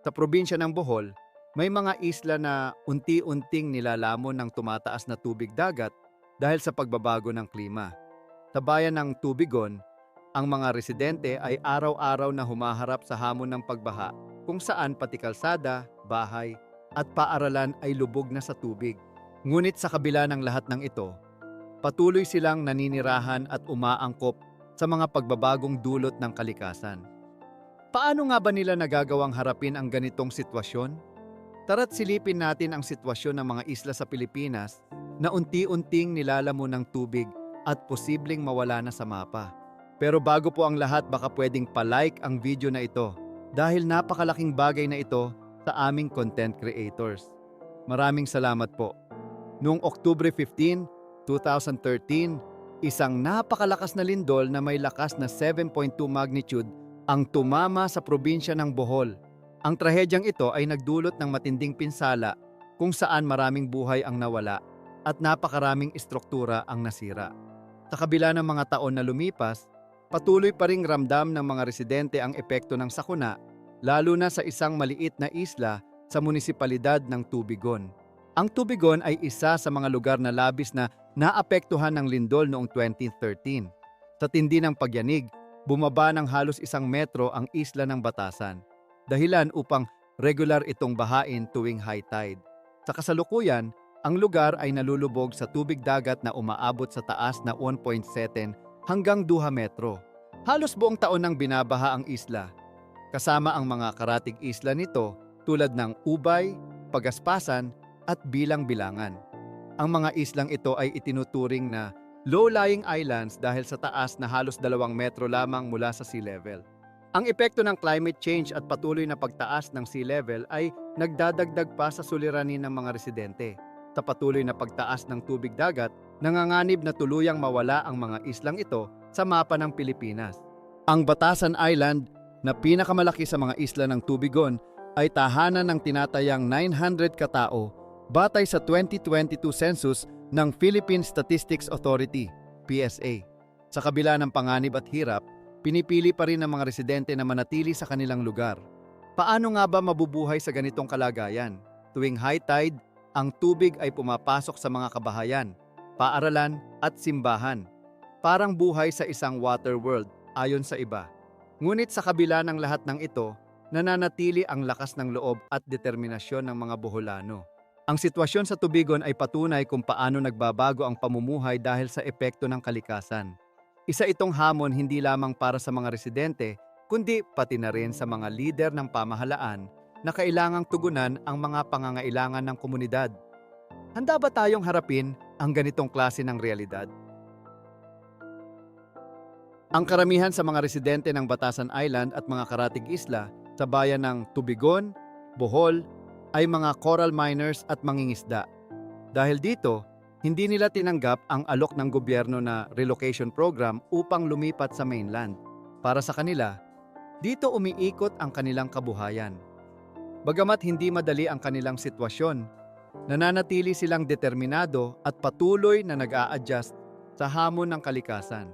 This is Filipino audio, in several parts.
Sa probinsya ng Bohol, may mga isla na unti-unting nilalamon ng tumataas na tubig dagat dahil sa pagbabago ng klima. Sa bayan ng Tubigon, ang mga residente ay araw-araw na humaharap sa hamon ng pagbaha kung saan pati kalsada, bahay at paaralan ay lubog na sa tubig. Ngunit sa kabila ng lahat ng ito, patuloy silang naninirahan at umaangkop sa mga pagbabagong dulot ng kalikasan. Paano nga ba nila nagagawang harapin ang ganitong sitwasyon? Tara't silipin natin ang sitwasyon ng mga isla sa Pilipinas na unti-unting nilalamon ng tubig at posibleng mawala na sa mapa. Pero bago po ang lahat baka pwedeng palike ang video na ito dahil napakalaking bagay na ito sa aming content creators. Maraming salamat po. Noong Oktubre 15, 2013, isang napakalakas na lindol na may lakas na 7.2 magnitude ang tumama sa probinsya ng Bohol. Ang trahedyang ito ay nagdulot ng matinding pinsala kung saan maraming buhay ang nawala at napakaraming istruktura ang nasira. Sa kabila ng mga taon na lumipas, patuloy pa ring ramdam ng mga residente ang epekto ng sakuna, lalo na sa isang maliit na isla sa munisipalidad ng Tubigon. Ang Tubigon ay isa sa mga lugar na labis na naapektuhan ng lindol noong 2013. Sa tindi ng pagyanig, bumaba ng halos isang metro ang isla ng Batasan, dahilan upang regular itong bahain tuwing high tide. Sa kasalukuyan, ang lugar ay nalulubog sa tubig dagat na umaabot sa taas na 1.7 hanggang 2 metro. Halos buong taon nang binabaha ang isla. Kasama ang mga karatig isla nito tulad ng Ubay, Pagaspasan at Bilang-Bilangan. Ang mga islang ito ay itinuturing na low-lying islands dahil sa taas na halos dalawang metro lamang mula sa sea level. Ang epekto ng climate change at patuloy na pagtaas ng sea level ay nagdadagdag pa sa suliranin ng mga residente. Sa patuloy na pagtaas ng tubig dagat, nanganganib na tuluyang mawala ang mga islang ito sa mapa ng Pilipinas. Ang Batasan Island, na pinakamalaki sa mga isla ng Tubigon, ay tahanan ng tinatayang 900 katao batay sa 2022 census ng Philippine Statistics Authority, PSA. Sa kabila ng panganib at hirap, pinipili pa rin ng mga residente na manatili sa kanilang lugar. Paano nga ba mabubuhay sa ganitong kalagayan? Tuwing high tide, ang tubig ay pumapasok sa mga kabahayan, paaralan at simbahan. Parang buhay sa isang water world ayon sa iba. Ngunit sa kabila ng lahat ng ito, nananatili ang lakas ng loob at determinasyon ng mga Boholano. Ang sitwasyon sa Tubigon ay patunay kung paano nagbabago ang pamumuhay dahil sa epekto ng kalikasan. Isa itong hamon hindi lamang para sa mga residente, kundi pati na rin sa mga lider ng pamahalaan na kailangang tugunan ang mga pangangailangan ng komunidad. Handa ba tayong harapin ang ganitong klase ng realidad? Ang karamihan sa mga residente ng Batasan Island at mga karatig isla sa bayan ng Tubigon, Bohol, ay mga coral miners at mangingisda. Dahil dito, hindi nila tinanggap ang alok ng gobyerno na relocation program upang lumipat sa mainland. Para sa kanila, dito umiikot ang kanilang kabuhayan. Bagamat hindi madali ang kanilang sitwasyon, nananatili silang determinado at patuloy na nag a adjust sa hamon ng kalikasan.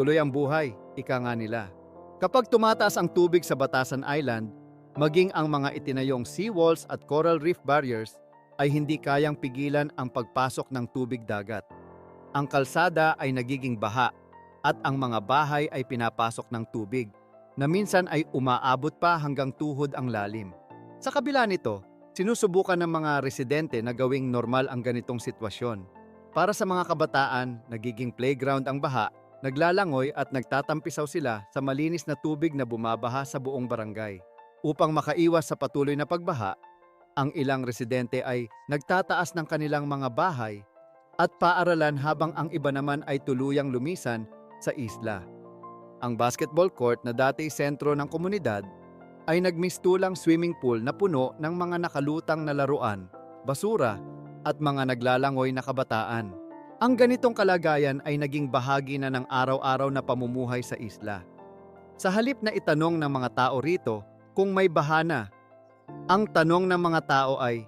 Tuloy ang buhay, ika nga nila. Kapag tumataas ang tubig sa Batasan Island, maging ang mga itinayong seawalls at coral reef barriers ay hindi kayang pigilan ang pagpasok ng tubig dagat. Ang kalsada ay nagiging baha at ang mga bahay ay pinapasok ng tubig na minsan ay umaabot pa hanggang tuhod ang lalim. Sa kabila nito, sinusubukan ng mga residente na gawing normal ang ganitong sitwasyon. Para sa mga kabataan, nagiging playground ang baha, naglalangoy at nagtatampisaw sila sa malinis na tubig na bumabaha sa buong barangay. Upang makaiwas sa patuloy na pagbaha, ang ilang residente ay nagtataas ng kanilang mga bahay at paaralan habang ang iba naman ay tuluyang lumisan sa isla. Ang basketball court na dati sentro ng komunidad ay nagmistulang swimming pool na puno ng mga nakalutang na laruan, basura at mga naglalangoy na kabataan. Ang ganitong kalagayan ay naging bahagi na ng araw-araw na pamumuhay sa isla. Sa halip na itanong ng mga tao rito kung may bahana, ang tanong ng mga tao ay,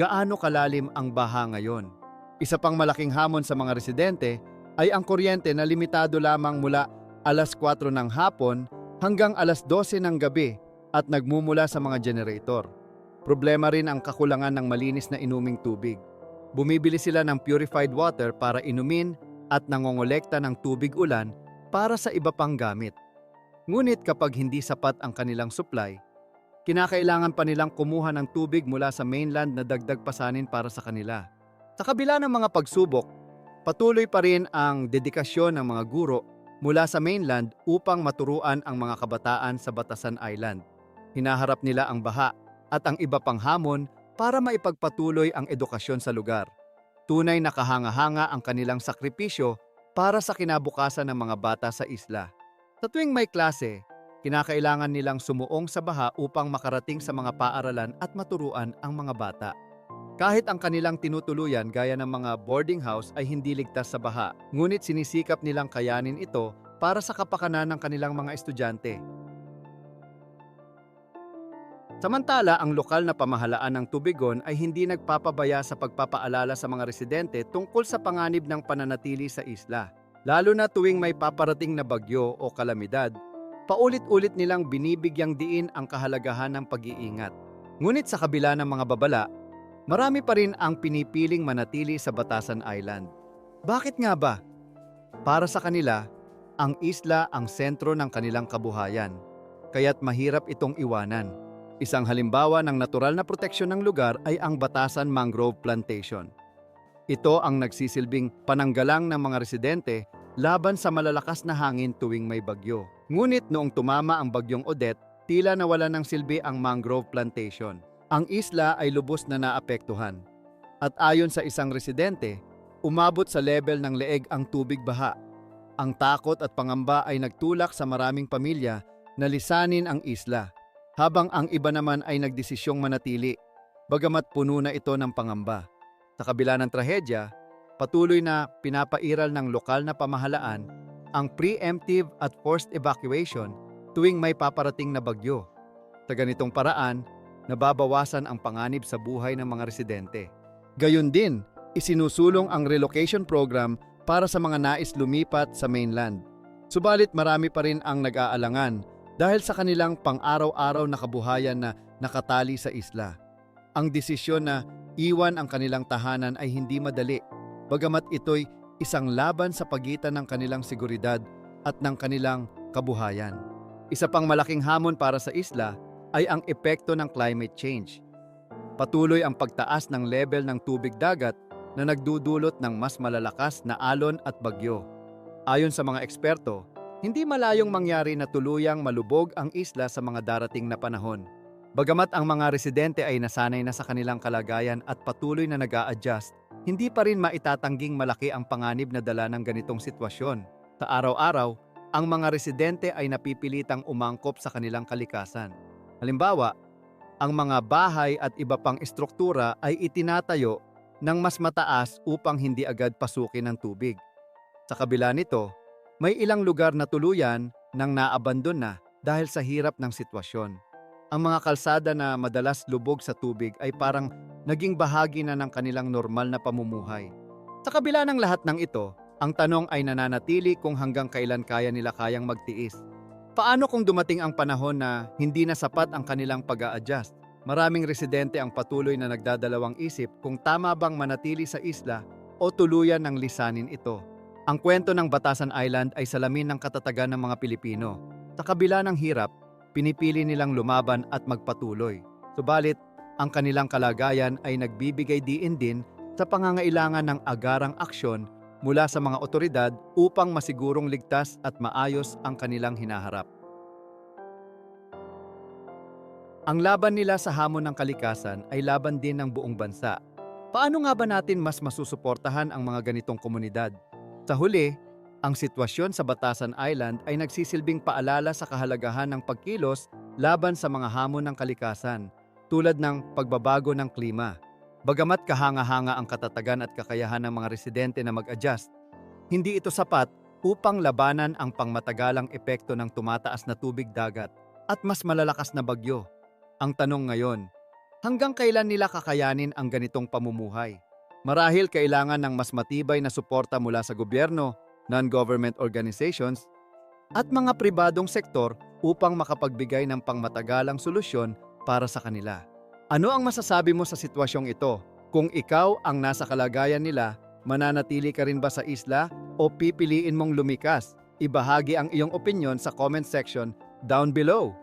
gaano kalalim ang baha ngayon? Isa pang malaking hamon sa mga residente ay ang kuryente na limitado lamang mula alas 4 ng hapon hanggang alas 12 ng gabi at nagmumula sa mga generator. Problema rin ang kakulangan ng malinis na inuming tubig. Bumibili sila ng purified water para inumin at nangongolekta ng tubig ulan para sa iba pang gamit. Ngunit kapag hindi sapat ang kanilang supply, kinakailangan pa nilang kumuha ng tubig mula sa mainland na dagdag pasanin para sa kanila. Sa kabila ng mga pagsubok, patuloy pa rin ang dedikasyon ng mga guro mula sa mainland upang maturuan ang mga kabataan sa Batasan Island. Hinaharap nila ang baha at ang iba pang hamon para maipagpatuloy ang edukasyon sa lugar. Tunay na kahanga-hanga ang kanilang sakripisyo para sa kinabukasan ng mga bata sa isla. Sa tuwing may klase, kinakailangan nilang sumuong sa baha upang makarating sa mga paaralan at maturuan ang mga bata. Kahit ang kanilang tinutuluyan gaya ng mga boarding house ay hindi ligtas sa baha, ngunit sinisikap nilang kayanin ito para sa kapakanan ng kanilang mga estudyante. Samantala, ang lokal na pamahalaan ng Tubigon ay hindi nagpapabaya sa pagpapaalala sa mga residente tungkol sa panganib ng pananatili sa isla. Lalo na tuwing may paparating na bagyo o kalamidad, paulit-ulit nilang binibigyang diin ang kahalagahan ng pag-iingat. Ngunit sa kabila ng mga babala, marami pa rin ang pinipiling manatili sa Batasan Island. Bakit nga ba? Para sa kanila, ang isla ang sentro ng kanilang kabuhayan, kaya't mahirap itong iwanan. Isang halimbawa ng natural na proteksyon ng lugar ay ang Batasan Mangrove Plantation. Ito ang nagsisilbing pananggalang ng mga residente laban sa malalakas na hangin tuwing may bagyo. Ngunit noong tumama ang bagyong Odette, tila nawala ng silbi ang mangrove plantation. Ang isla ay lubos na naapektuhan. At ayon sa isang residente, umabot sa level ng leeg ang tubig baha. Ang takot at pangamba ay nagtulak sa maraming pamilya na lisanin ang isla habang ang iba naman ay nagdesisyong manatili, bagamat puno na ito ng pangamba. Sa kabila ng trahedya, patuloy na pinapairal ng lokal na pamahalaan ang preemptive at forced evacuation tuwing may paparating na bagyo. Sa ganitong paraan, nababawasan ang panganib sa buhay ng mga residente. Gayon din, isinusulong ang relocation program para sa mga nais lumipat sa mainland. Subalit marami pa rin ang nag-aalangan dahil sa kanilang pang-araw-araw na kabuhayan na nakatali sa isla. Ang desisyon na iwan ang kanilang tahanan ay hindi madali, bagamat ito'y isang laban sa pagitan ng kanilang seguridad at ng kanilang kabuhayan. Isa pang malaking hamon para sa isla ay ang epekto ng climate change. Patuloy ang pagtaas ng level ng tubig dagat na nagdudulot ng mas malalakas na alon at bagyo. Ayon sa mga eksperto, hindi malayong mangyari na tuluyang malubog ang isla sa mga darating na panahon. Bagamat ang mga residente ay nasanay na sa kanilang kalagayan at patuloy na nag adjust hindi pa rin maitatangging malaki ang panganib na dala ng ganitong sitwasyon. Sa araw-araw, ang mga residente ay napipilitang umangkop sa kanilang kalikasan. Halimbawa, ang mga bahay at iba pang estruktura ay itinatayo ng mas mataas upang hindi agad pasukin ng tubig. Sa kabila nito, may ilang lugar na tuluyan nang naabandon na dahil sa hirap ng sitwasyon. Ang mga kalsada na madalas lubog sa tubig ay parang naging bahagi na ng kanilang normal na pamumuhay. Sa kabila ng lahat ng ito, ang tanong ay nananatili kung hanggang kailan kaya nila kayang magtiis. Paano kung dumating ang panahon na hindi na sapat ang kanilang pag adjust Maraming residente ang patuloy na nagdadalawang isip kung tama bang manatili sa isla o tuluyan ng lisanin ito. Ang kwento ng Batasan Island ay salamin ng katatagan ng mga Pilipino. Sa kabila ng hirap, pinipili nilang lumaban at magpatuloy. Subalit, ang kanilang kalagayan ay nagbibigay diin din sa pangangailangan ng agarang aksyon mula sa mga otoridad upang masigurong ligtas at maayos ang kanilang hinaharap. Ang laban nila sa hamon ng kalikasan ay laban din ng buong bansa. Paano nga ba natin mas masusuportahan ang mga ganitong komunidad? Sa huli, ang sitwasyon sa Batasan Island ay nagsisilbing paalala sa kahalagahan ng pagkilos laban sa mga hamon ng kalikasan, tulad ng pagbabago ng klima. Bagamat kahanga-hanga ang katatagan at kakayahan ng mga residente na mag-adjust, hindi ito sapat upang labanan ang pangmatagalang epekto ng tumataas na tubig dagat at mas malalakas na bagyo. Ang tanong ngayon, hanggang kailan nila kakayanin ang ganitong pamumuhay? Marahil kailangan ng mas matibay na suporta mula sa gobyerno non-government organizations, at mga pribadong sektor upang makapagbigay ng pangmatagalang solusyon para sa kanila. Ano ang masasabi mo sa sitwasyong ito? Kung ikaw ang nasa kalagayan nila, mananatili ka rin ba sa isla o pipiliin mong lumikas? Ibahagi ang iyong opinion sa comment section down below.